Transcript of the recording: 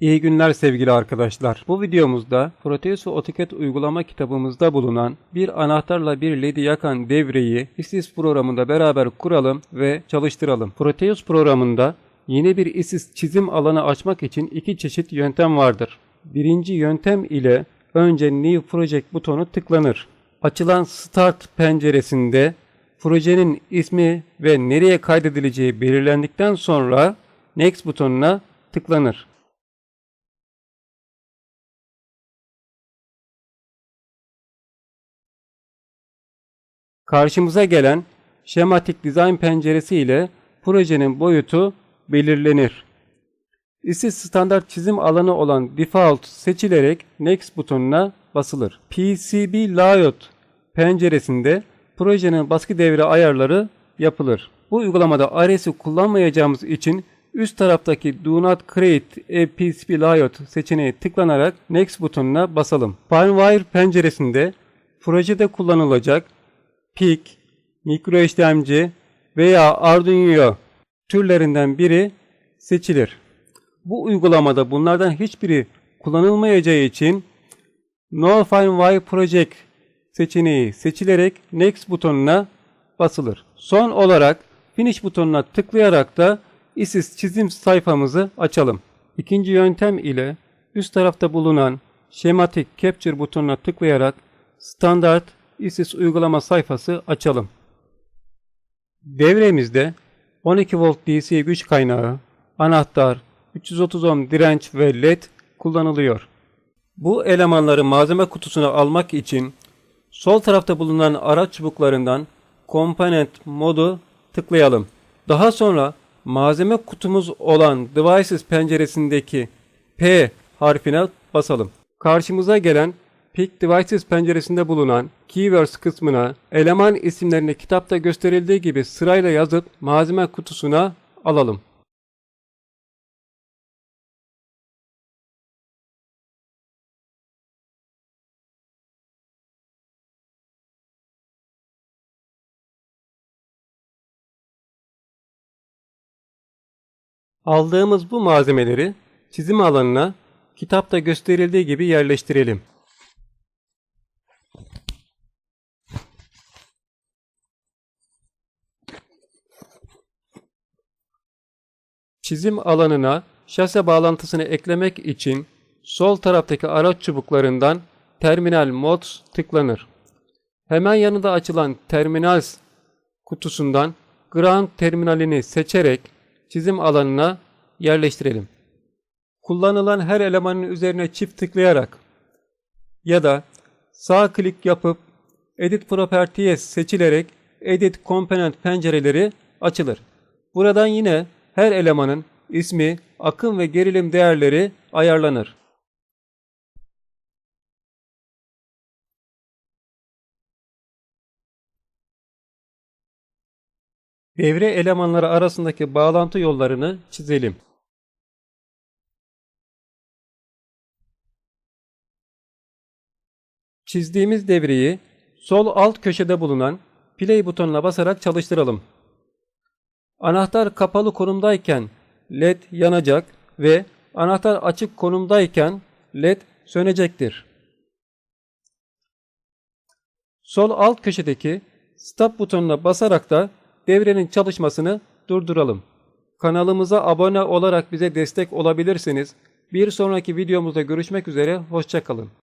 İyi günler sevgili arkadaşlar. Bu videomuzda Proteus AutoCAD uygulama kitabımızda bulunan bir anahtarla bir LED'i yakan devreyi ISIS programında beraber kuralım ve çalıştıralım. Proteus programında yeni bir ISIS çizim alanı açmak için iki çeşit yöntem vardır. Birinci yöntem ile önce New Project butonu tıklanır. Açılan Start penceresinde projenin ismi ve nereye kaydedileceği belirlendikten sonra Next butonuna tıklanır. Karşımıza gelen şematik dizayn penceresi ile projenin boyutu belirlenir. ISIS standart çizim alanı olan Default seçilerek Next butonuna basılır. PCB Layout penceresinde projenin baskı devre ayarları yapılır. Bu uygulamada RS'i kullanmayacağımız için üst taraftaki Do Not Create a PCB Layout seçeneği tıklanarak Next butonuna basalım. FileWire penceresinde projede kullanılacak PIC, mikro işlemci veya Arduino türlerinden biri seçilir. Bu uygulamada bunlardan hiçbiri kullanılmayacağı için No FileWire Project seçeneği seçilerek Next butonuna basılır. Son olarak Finish butonuna tıklayarak da ISIS çizim sayfamızı açalım. İkinci yöntem ile üst tarafta bulunan Schematic Capture butonuna tıklayarak standart ISIS uygulama sayfası açalım. Devremizde 12 volt DC güç kaynağı, anahtar, 330 ohm direnç ve led kullanılıyor. Bu elemanları malzeme kutusuna almak için sol tarafta bulunan araç çubuklarından Component modu tıklayalım. Daha sonra malzeme kutumuz olan Devices penceresindeki P harfine basalım. Karşımıza gelen Pick Devices penceresinde bulunan Keywords kısmına eleman isimlerini kitapta gösterildiği gibi sırayla yazıp malzeme kutusuna alalım. Aldığımız bu malzemeleri çizim alanına kitapta gösterildiği gibi yerleştirelim. Çizim alanına şase bağlantısını eklemek için sol taraftaki araç çubuklarından Terminal Mods tıklanır. Hemen yanında açılan Terminals kutusundan Ground terminalini seçerek çizim alanına yerleştirelim. Kullanılan her elemanın üzerine çift tıklayarak ya da sağ klik yapıp Edit Properties seçilerek Edit Component pencereleri açılır. Buradan yine her elemanın ismi, akım ve gerilim değerleri ayarlanır. Devre elemanları arasındaki bağlantı yollarını çizelim. Çizdiğimiz devreyi sol alt köşede bulunan play butonuna basarak çalıştıralım. Anahtar kapalı konumdayken led yanacak ve anahtar açık konumdayken led sönecektir. Sol alt köşedeki stop butonuna basarak da devrenin çalışmasını durduralım. Kanalımıza abone olarak bize destek olabilirsiniz. Bir sonraki videomuzda görüşmek üzere, hoşçakalın.